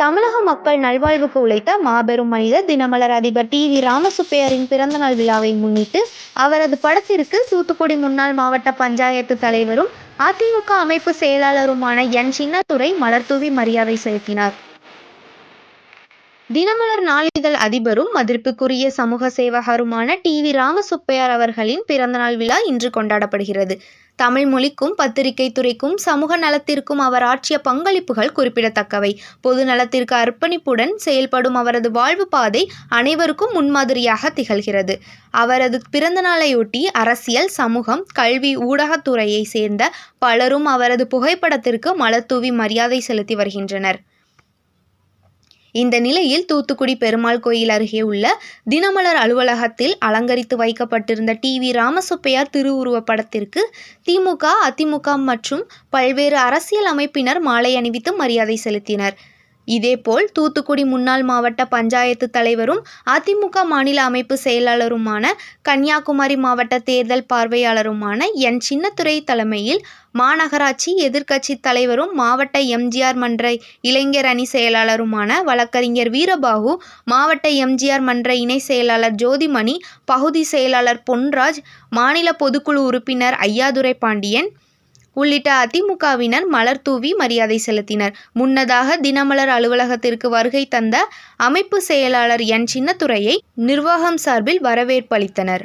தமிழக மக்கள் நல்வாழ்வுக்கு உழைத்த மாபெரும் மனிதர் தினமலர் அதிபர் டி. வி. ராமசுப்பையரின் பிறந்தநாள் விழாவை முன்னிட்டு அவரது படத்திற்கு தூத்துக்குடி முன்னாள் மாவட்ட பஞ்சாயத்து தலைவரும் அதிமுக அமைப்பு செயலாளருமான என். சின்னத்துறை மலர்தூவி மரியாதை செலுத்தினார். தினமலர் நாளிதழ் அதிபரும் மதிப்பிற்குரிய சமூக சேவகருமான டி வி ராமசுப்பையார் அவர்களின் பிறந்தநாள் விழா இன்று கொண்டாடப்படுகிறது. தமிழ் மொழிக்கும் பத்திரிகை துறைக்கும் சமூக நலத்திற்கும் அவர் ஆற்றிய பங்களிப்புகள் குறிப்பிடத்தக்கவை. பொது நலத்திற்கு அர்ப்பணிப்புடன் செயல்படும் அவரது வாழ்வு பாதை அனைவருக்கும் முன்மாதிரியாக திகழ்கிறது. அவரது பிறந்தநாளையொட்டி அரசியல் சமூகம் கல்வி ஊடகத்துறையை சேர்ந்த பலரும் அவரது புகைப்படத்திற்கு மலர்தூவி மரியாதை செலுத்தி வருகின்றனர். இந்த நிலையில் தூத்துக்குடி பெருமாள் கோயில் அருகே உள்ள தினமலர் அலுவலகத்தில் அலங்கரித்து வைக்கப்பட்டிருந்த டி வி ராமசுப்பையார் திருவுருவப் படத்திற்கு திமுக அதிமுக மற்றும் பல்வேறு அரசியல் அமைப்பினர் மாலை அணிவித்து மரியாதை செலுத்தினர். இதேபோல் தூத்துக்குடி முன்னாள் மாவட்ட பஞ்சாயத்து தலைவரும் அதிமுக மாநில அமைப்பு செயலாளருமான கன்னியாகுமரி மாவட்ட தேர்தல் பார்வையாளருமான என். சின்னத்துறை தலைமையில் மாநகராட்சி எதிர்க்கட்சி தலைவரும் மாவட்ட எம்ஜிஆர் மன்ற இளைஞர் அணி செயலாளருமான வழக்கறிஞர் வீரபாகு மாவட்ட எம்ஜிஆர் மன்ற இணை செயலாளர் ஜோதிமணி பகுதி செயலாளர் பொன்ராஜ் மாநில பொதுக்குழு உறுப்பினர் ஐயாதுரை பாண்டியன் உள்ளிட்ட அதிமுகவினர் மலர் தூவி மரியாதை செலுத்தினர். முன்னதாக தினமலர் அலுவலகத்திற்கு வருகை தந்த அமைப்பு செயலாளர் என். சின்னத்துறையை நிர்வாகம் சார்பில் வரவேற்பளித்தனர்